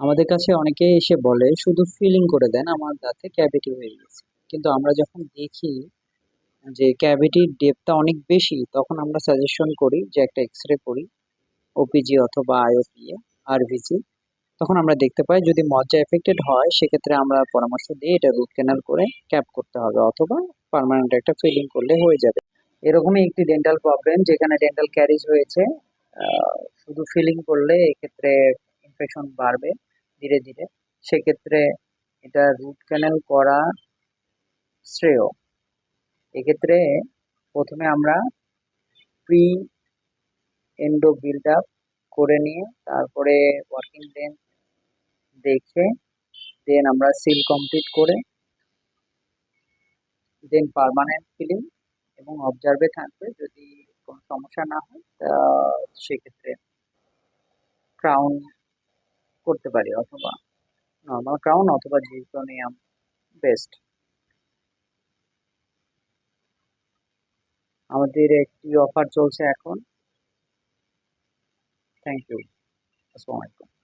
আমাদের কাছে অনেকে এসে বলে, শুধু ফিলিং করে দেন, আমার দাঁতে ক্যাভিটি হয়ে গেছে। কিন্তু আমরা যখন দেখি যে ক্যাভিটির ডেপটা অনেক বেশি, তখন আমরা সাজেশন করি যে একটা এক্স রে করি ওপিজি অথবা আইওপিএ আরভিজি তখন আমরা দেখতে পাই যদি মজ্জা এফেক্টেড হয়, সেক্ষেত্রে আমরা পরামর্শ দিই এটা রুট ক্যানাল করে ক্যাপ করতে হবে অথবা পার্মানেন্ট একটা ফিলিং করলে হয়ে যাবে। এরকমই একটি ডেন্টাল প্রবলেম যেখানে ডেন্টাল ক্যারিজ হয়েছে শুধু ফিলিং করলে এক্ষেত্রে ইনফেকশন বাড়বে। ধীরে ধীরে। সেক্ষেত্রে এটা রুট ক্যানাল করা শ্রেয়। এক্ষেত্রে প্রথমে আমরা প্রি এন্ডো বিল্ড আপ করে নিয়ে তারপরে ওয়ার্কিং লেন্থ দেখে দেন আমরা সিল কমপ্লিট করে দেন পার্মানেন্ট ফিলিং এবং অবজার্ভে থাকবে। যদি কোনো সমস্যা না হয় সেক্ষেত্রে ক্রাউন করতে পারি অথবা নর্মাল ক্রাউন অথবা জিরকোনিয়াম বেস্ট আমাদের একটি অফার চলছে এখন। থ্যাংক ইউ আসসালামু আলাইকুম